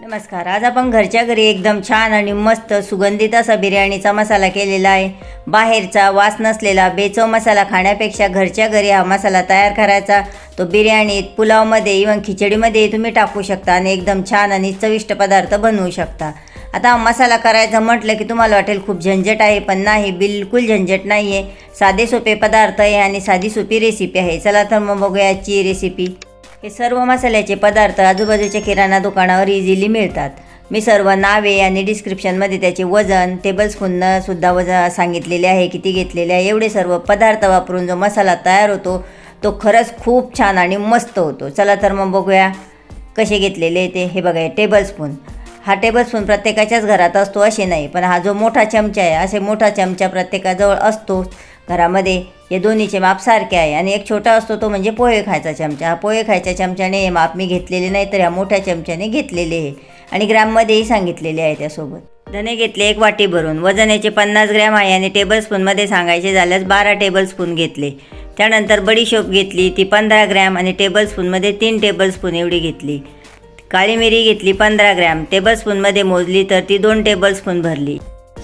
नमस्कार आज आपण घरच्या घरी एकदम छान आणि मस्त सुगंधित असा बिर्याणीचा मसाला केलेला आहे. बाहेरचा वास नसलेला बेचव मसाला खाण्यापेक्षा घरच्या घरी हा मसाला तयार करायचा. तो बिर्याणीत पुलावमध्ये इवन खिचडीमध्ये तुम्ही टाकू शकता आणि एकदम छान आणि चविष्ट पदार्थ बनवू शकता. आता हा मसाला करायचा म्हटलं की तुम्हाला वाटेल खूप झंझट आहे पण नाही बिलकुल झंझट नाही आहे साधे सोपे पदार्थ आहे आणि साधी सोपी रेसिपी आहे. चला तर मग बघूया रेसिपी हे सर्व मसाल्याचे पदार्थ आजूबाजूच्या किराणा दुकानावर इझिली मिळतात. मी सर्व नावे आणि डिस्क्रिप्शनमध्ये त्याचे वजन टेबलस्पूननं सुद्धा वजन सांगितलेले आहे किती घेतलेले आहे एवढे सर्व पदार्थ वापरून जो मसाला तयार होतो तो खरंच खूप छान आणि मस्त होतो. चला तर मग बघूया कसे घेतलेले ते. हे बघा टेबलस्पून हा टेबलस्पून प्रत्येकाच्याच घरात असतो असे नाही पण हा जो मोठा चमचा आहे असे मोठा चमचा प्रत्येकाजवळ असतो. घरामध्ये हे दोन्हीचे माप सारखे आहे. आणि एक छोटा असतो तो म्हणजे पोहे खायचा चमचा. हा पोहे खायच्या चमच्याने हे माप मी घेतलेले नाही तर ह्या मोठ्या चमच्याने घेतलेले आहे आणि ग्रॅममध्येही सांगितलेले आहे त्यासोबत. धने घेतले एक वाटी भरून. वजन याचे पन्नास ग्रॅम आहे आणि टेबलस्पूनमध्ये सांगायचे झाल्यास बारा टेबलस्पून घेतले. त्यानंतर बडीशोप घेतली ती पंधरा ग्रॅम आणि टेबलस्पूनमध्ये तीन टेबलस्पून एवढी घेतली. काळी मिरी घेतली पंधरा ग्रॅम. टेबलस्पूनमध्ये मोजली तर ती दोन टेबलस्पून भरली.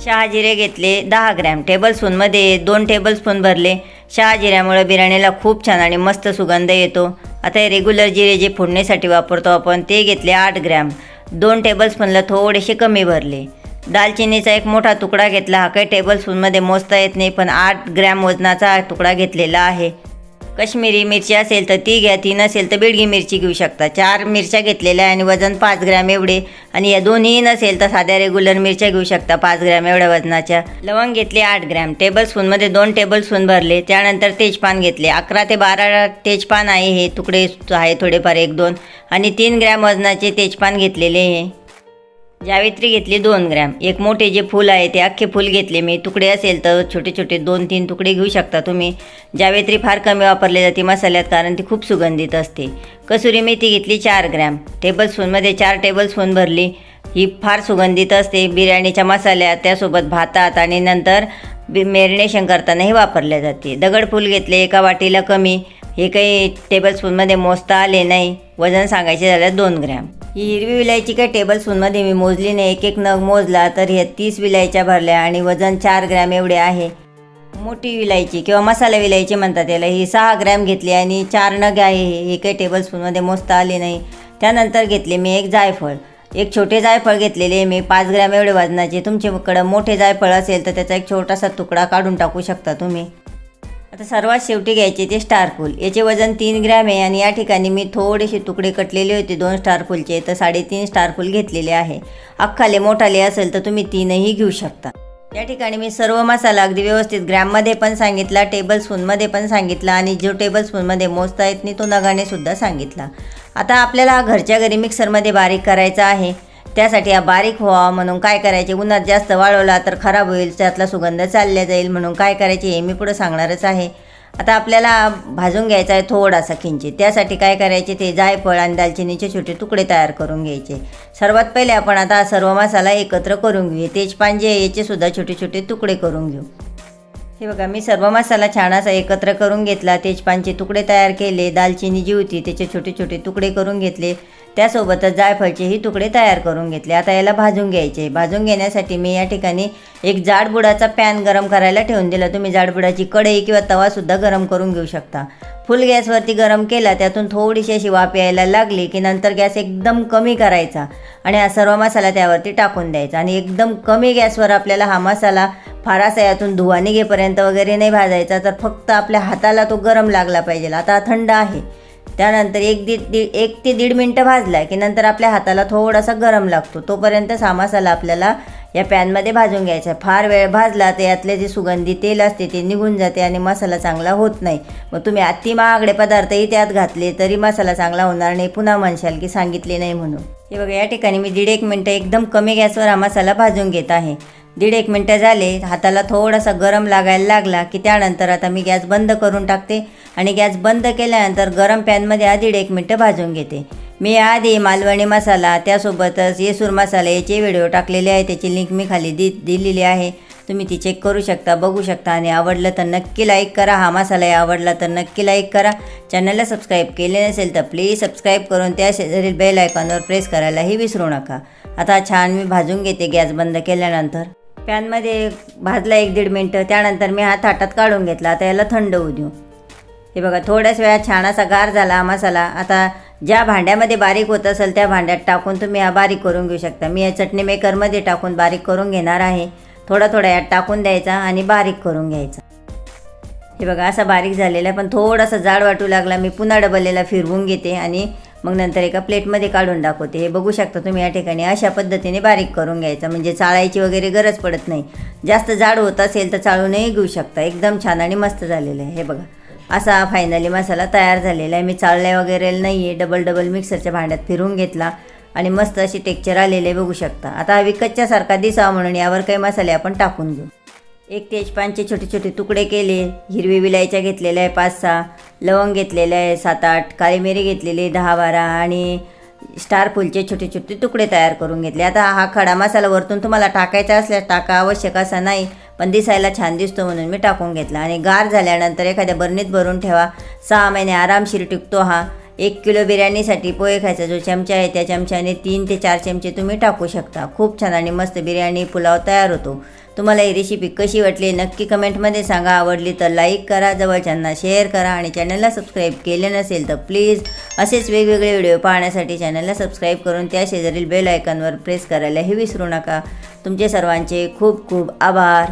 शहाजिरे घेतले दहा ग्रॅम. टेबलस्पूनमध्ये दोन टेबलस्पून भरले. शहाजिऱ्यामुळे बिर्याणीला खूप छान आणि मस्त सुगंध येतो. आता हे रेग्युलर जिरे जे फोडणीसाठी वापरतो आपण ते घेतले आठ ग्रॅम. दोन टेबलस्पूनला थोडेसे कमी भरले. दालचिनीचा एक मोठा तुकडा घेतला हा काही टेबलस्पूनमध्ये मोजता येत नाही पण आठ ग्रॅम वजनाचा तुकडा घेतलेला आहे. कश्मीरी मिरची असेल तर ती घ्या ती नसेल तर बेडगी मिरची घेऊ शकता. चार मिरच्या घेतलेल्या आहे आणि वजन पाच ग्रॅम एवढे. आणि या दोन्ही नसेल तर साध्या रेग्युलर मिरच्या घेऊ शकता पाच ग्रॅम एवढ्या वजनाच्या. लवंग घेतले आठ ग्रॅम. टेबलस्पूनमध्ये दोन टेबलस्पून भरले. त्यानंतर तेजपान घेतले. अकरा ते बारा तेजपान आहे हे तुकडे आहे थोडेफार एक दोन. आणि तीन ग्रॅम वजनाचे तेजपान घेतलेले आहे जावित्री घेतली दोन ग्रॅम. एक मोठे जे फूल आहे ते अख्खे फूल घेतले. मी तुकडे असेल तर छोटे छोटे दोन तीन तुकडे घेऊ शकता तुम्ही. जावित्री फार कमी वापरली जाते मसाल्यात कारण ती खूप सुगंधित असते. कसुरी मेथी घेतली चार ग्रॅम. टेबलस्पूनमध्ये चार टेबलस्पून भरली. ही फार सुगंधित असते. बिर्याणीच्या मसाल्यात त्यासोबत भातात आणि नंतर बि मेरिनेशन करतानाही वापरल्या जाते. दगडफूल घेतले एका वाटीला कमी. हे काही टेबलस्पूनमध्ये मोजता आले नाही. वजन सांगायचे झाल्यास दोन ग्रॅम. ही हिरवी विलायची काही टेबलस्पूनमध्ये मी मोजली नाही. एक एक नग मोजला तर ह्या तीस विलायच्या भरल्या आणि वजन चार ग्रॅम एवढे आहे. मोठी विलायची किंवा मसाला विलायची म्हणतात याला. ही सहा ग्रॅम घेतली आणि चार नग आहे हे. हे टेबल स्पूनमध्ये मोजता आले नाही. त्यानंतर घेतले मी एक जायफळ. एक छोटे जायफळ घेतलेले मी. पाच ग्रॅम एवढे वजनाचे. तुमच्याकडं मोठे जायफळ असेल तर त्याचा एक छोटासा तुकडा काढून टाकू शकता तुम्ही. आता सर्वात शेवटी घ्यायचे ते स्टारफूल याचे वजन तीन ग्रॅम आहे आणि या ठिकाणी मी थोडेसे तुकडे कटलेले होते दोन स्टारफूलचे तर साडेतीन स्टारफूल घेतलेले आहे. अख्खाले मोठाले असेल तर तुम्ही तीनही घेऊ शकता. या ठिकाणी मी सर्व मसाला अगदी व्यवस्थित ग्रॅममध्ये पण सांगितला टेबलस्पूनमध्ये पण सांगितला आणि जो टेबलस्पूनमध्ये मोजता येत नाही तो नगाने सुद्धा सांगितला. आता आपल्याला घरच्या घरी मिक्सरमध्ये बारीक करायचा आहे. त्यासाठी हा बारीक व्हावा म्हणून काय करायचे? उन्हात जास्त वाळवला तर खराब होईल त्यातला सुगंध चालल्या जाईल म्हणून काय करायचे हे मी पुढं सांगणारच आहे. आता आपल्याला भाजून घ्यायचा आहे थोडासा किंचित त्यासाठी काय करायचे? ते जायफळ आणि दालचिनीचे छोटे तुकडे तयार करून घ्यायचे. सर्वात पहिले आपण आता सर्व मसाला एकत्र करून घेऊ. तेजपांजे याचे सुद्धा छोटे छोटे तुकडे करून घेऊ. हे बघा मी सर्व मसाला छान असा एकत्र करून घेतला. तेजपानचे तुकडे तयार केले दालचिनी जी होती त्याचे छोटे छोटे तुकडे करून घेतले. त्यासोबतच जायफळचेही तुकडे तयार करून घेतले. आता याला भाजून घ्यायचे. भाजून घेण्यासाठी मी या ठिकाणी एक जाडबुडाचा पॅन गरम करायला ठेवून दिला. तुम्ही जाडबुडाची कढई किंवा तवासुद्धा गरम करून घेऊ शकता. फुल गॅसवरती गरम केला त्यातून थोडीशी अशी वाफ यायला लागली की नंतर गॅस एकदम कमी करायचा आणि हा सर्व मसाला त्यावरती टाकून द्यायचा. आणि एकदम कमी गॅसवर आपल्याला हा मसाला फारासा यातून धुवा निघेपर्यंत वगैरे नाही भाजायचा तर फक्त आपल्या हाताला तो गरम लागला पाहिजे. आता थंड आहे. त्यानंतर एक दीड दीड एक ते दीड मिनटं भाजला की नंतर आपल्या हाताला थोडासा गरम लागतो. तोपर्यंत हा मसाला आपल्याला या पॅनमध्ये भाजून घ्यायचं. आहे फार वेळ भाजला तर यातले जे सुगंधी तेल असते ते निघून जाते आणि मसाला चांगला होत नाही. मग तुम्ही अति महागडे पदार्थही त्यात घातले तरी मसाला चांगला होणार नाही. पुन्हा म्हणशाल की सांगितले नाही म्हणून. हे बघा या ठिकाणी मी दीड एक मिनटं एकदम कमी गॅसवर हा मसाला भाजून घेत आहे. दीड एक मिनटं झाले हाताला थोडासा गरम लागायला लागला की त्यानंतर आता मी गॅस बंद करून टाकते आणि गॅस बंद केल्यानंतर गरम पॅनमध्ये हा दीड एक मिनटं भाजून घेते. मी आधी मालवणी मसाला त्यासोबतच येसूर मसाला याचे व्हिडिओ टाकलेले आहे. त्याची लिंक मी खाली दि दिलेली आहे. तुम्ही ती चेक करू शकता बघू शकता आणि आवडलं तर नक्की लाईक करा. हा मसालाही आवडला तर नक्की लाईक करा. चॅनलला सबस्क्राईब केले नसेल तर प्लीज सबस्क्राईब करून त्या शेजारील बेल आयकॉनवर प्रेस करायलाही विसरू नका. आता छान मी भाजून घेते गॅस बंद केल्यानंतर. पॅनमध्ये भाजला एक दीड मिनटं त्यानंतर मी हा ताटात काढून घेतला. आता याला थंड होऊ देऊ. हे बघा थोड्याच वेळात छान असा गार झाला हा मसाला. आता ज्या भांड्यामध्ये बारीक होत असेल त्या भांड्यात टाकून तुम्ही हा बारीक करून घेऊ शकता. मी या चटणी मेकरमध्ये टाकून बारीक करून घेणार आहे. थोडा थोडा यात टाकून द्यायचा आणि बारीक करून घ्यायचा. हे बघा असा बारीक झालेला आहे पण थोडासा जाड वाटू लागला मी पुन्हा डबलेला फिरवून घेते आणि मग नंतर एका प्लेटमध्ये काढून दाखवते हे बघू शकता तुम्ही या ठिकाणी अशा पद्धतीने बारीक करून घ्यायचा. म्हणजे चाळायची वगैरे गरज पडत नाही. जास्त जाड होत असेल तर चाळूनही घेऊ शकता. एकदम छान आणि मस्त झालेलं आहे. हे बघा असा फायनली मसाला तयार झालेला आहे. मी चाळल्या वगैरे नाही आहे डबल डबल मिक्सरच्या भांड्यात फिरून घेतला. आणि मस्त अशी टेक्चर आलेले बघू शकता. आता हा विकतच्यासारखा दिसावा म्हणून यावर काही मसाले आपण टाकून घेऊ. एक तेजपानचे छोटे छोटे तुकडे केले. हिरवी विलायच्या घेतलेल्या आहे पाच सहा लवंग घेतलेले आहे सात आठ काळी मिरी घेतलेली आहे दहा बारा आणि स्टार फुलचे छोटे छोटे तुकडे तयार करून घेतले. आता हा खडा मसाला वरतून तुम्हाला टाकायचा असल्यास टाका. आवश्यक असा नाही. पण दिसायला छान दिसतो म्हणून मी टाकून घेतला. आणि गार झाल्यानंतर एखाद्या बरणीत भरून ठेवा. सहा महिने आरामशीर टिकतो हा. एक किलो बिर्याणीसाठी पोहे खायचा जो चमचा आहे त्या चमच्याने तीन ते चार चमचे तुम्ही टाकू शकता. खूप छान आणि मस्त बिर्याणी पुलाव तयार होतो. तुम्हाला ही रेसिपी कशी वाटली नक्की कमेंटमध्ये सांगा. आवडली तर लाईक करा जवळच्यांना शेअर करा आणि चॅनलला सबस्क्राईब केले नसेल तर प्लीज असेच वेगवेगळे व्हिडिओ पाहण्यासाठी चॅनलला सबस्क्राईब करून त्या शेजारील बेल आयकॉनवर प्रेस करायलाही विसरू नका. तुमचे सर्वांचे खूप खूप आभार.